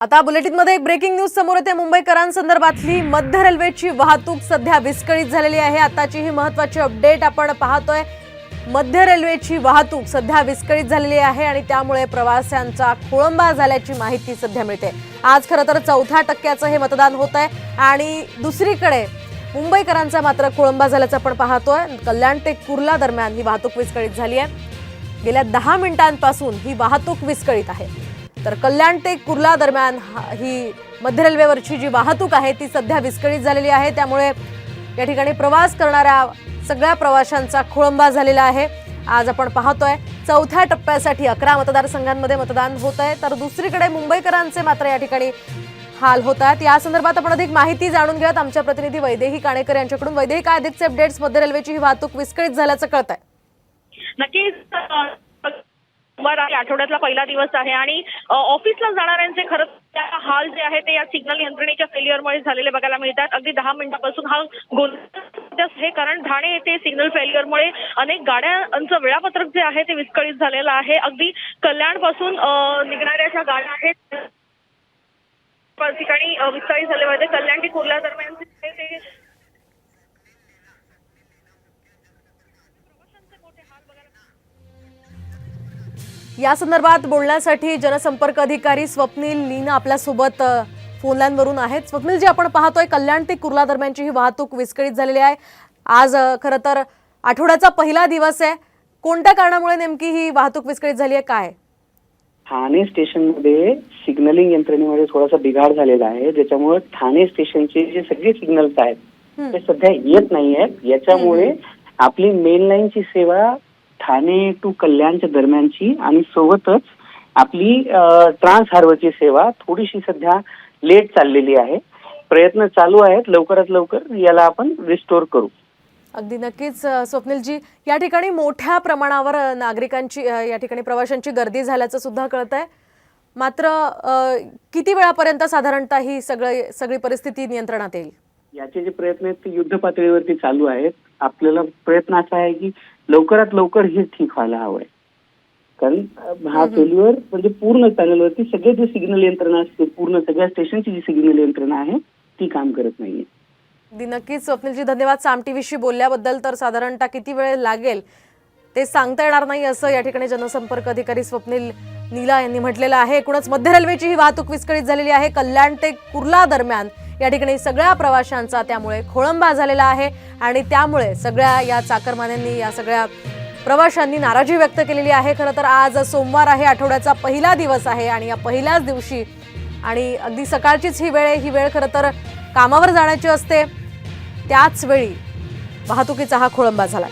आता बुलेटिनमध्ये एक breaking news समोर येते. मुंबईकरांसंदर्भातली मध्य रेल्वेची वाहतूक सध्या विस्कळीत झालेली आहे. आताची ही महत्वाची अपडेट आपण पाहतोय. मध्य रेल्वेची वाहतूक सध्या विस्कळीत झालेली आहे आणि त्यामुळे प्रवाशांचा खोळंबा झाल्याची माहिती सध्या मिळते. आज खरं तर चौथ्या टक्क्याचं हे मतदान होत आहे. आणि दुसरीकडे मुंबईकरांचा मात्र खोळंबा झाल्याचं आपण पाहतोय. कल्याण ते कुर्ला दरम्यान ही वाहतूक विस्कळीत झाली आहे. गेल्या दहा मिनिटांपासून ही वाहतूक विस्कळीत आहे. तर कल्याण ते कुर्ला दरम्यान ही मध्य रेल्वेवरची जी वाहतूक आहे ती सध्या विस्कळीत झालेली आहे. त्यामुळे या ठिकाणी प्रवास करणाऱ्या सगळ्या प्रवाशांचा खोळंबा झालेला आहे. आज आपण पाहतोय चौथ्या टप्प्यासाठी अकरा मतदारसंघांमध्ये मतदान होत आहे. तर दुसरीकडे मुंबईकरांचे मात्र या ठिकाणी हाल होत आहेत. या संदर्भात आपण अधिक माहिती जाणून घेऊयात. आमच्या प्रतिनिधी वैदेही काणेकर यांच्याकडून. वैदेही काय अधिकचे अपडेट्स मध्य रेल्वेची ही वाहतूक विस्कळीत झाल्याचं कळत आहे नक्कीच सोमवार आहे आठवड्यातला पहिला दिवस आहे आणि ऑफिसला जाणाऱ्यांचे खरंच हाल जे आहे ते या सिग्नल यंत्रणेच्या फेल्युअरमुळे झालेले बघायला मिळतात. अगदी दहा मिनिटापासून हा गोंधळ आहे कारण ठाणे येथे सिग्नल फेल्युअरमुळे अनेक गाड्यांचं वेळापत्रक जे आहे ते विस्कळीत झालेलं आहे. अगदी कल्याणपासून निघणाऱ्या ज्या गाड्या आहेत. ठिकाणी विस्कळीत झाले होते कल्याण ते कुर्ला दरम्यान ते या संदर्भात बोलण्यासाठी जनसंपर्क अधिकारी स्वप्नील लीना आपल्यासोबत अ, फोन लाईनवरून आहेत. स्वप्नील जी आपण पाहतोय कल्याण ते कुर्ला दरम्यानची ही वाहतूक विस्कळीत झालेली आहे. आज खरं तर आठवड्याचा पहिला दिवस आहे. कोणत्या कारणामुळे नेमकी ही वाहतूक विस्कळीत झाली आहे? काय? ठाणे स्टेशनमध्ये सिग्नलिंग यंत्रणेमध्ये थोडासा बिघाड झालेला आहे. ज्याच्यामुळे ठाणे स्टेशनचे जे सगळे सिग्नल्स आहेत. ते सध्या येत नाही आहेत याच्यामुळे आपली मेन लाईनची सेवा ठाणे टू कल्याणच्या दरम्यानची आणि सोबतच आपली ट्रान्स हार्बरची सेवा थोडीशी सध्या लेट चाललेली आहे. प्रयत्न चालू आहेत. लवकरात लवकर याला आपण रिस्टोर करू. अगदी नक्कीच स्वप्नीलजी. या ठिकाणी मोठ्या प्रमाणावर नागरिकांची या ठिकाणी प्रवाशांची गर्दी झाल्याचं सुद्धा कळत आहे मात्र किती वेळापर्यंत साधारणतः ही सगळं सगळी परिस्थिती नियंत्रणात येईल? याचे जे प्रयत्न आहेत ते युद्ध पातळीवरती चालू आहेत. आपल्याला प्रयत्न असा आहे की लवकरात लवकर हे ठीक व्हायला हवंय. कारण हा फेल्युअर म्हणजे पूर्ण पॅनलवरती सगळे जे सिग्नल यंत्रणा असते पूर्ण सगळ्या स्टेशनची जी सिग्नल यंत्रणा आहे ती काम करत नाहीये. नक्कीच स्वप्नीलजी धन्यवाद. साम टीव्हीशी बोलल्याबद्दल तर साधारणतः किती वेळ लागेल ते सांगता येणार नाही असं या ठिकाणी जनसंपर्क अधिकारी स्वप्नील नीला यांनी म्हटलेलं आहे. एकूणच मध्य रेल्वेची ही वाहतूक विस्कळीत झालेली आहे. कल्याण ते कुर्ला दरम्यान या ठिकाणी सगळ्या प्रवाशांचा त्यामुळे खोळंबा झालेला आहे आणि त्यामुळे सगळ्या या चाकरमान्यांनी या सगळ्या प्रवाशांनी नाराजी व्यक्त केलेली आहे. खरं तर आज सोमवार आहे आठवड्याचा पहिला दिवस आहे आणि या पहिल्याच दिवशी आणि अगदी सकाळचीच ही वेळ आहे. ही वेळ खरं तर कामावर जाण्याची असते. त्याच वेळी वाहतुकीचा हा खोळंबा झाला.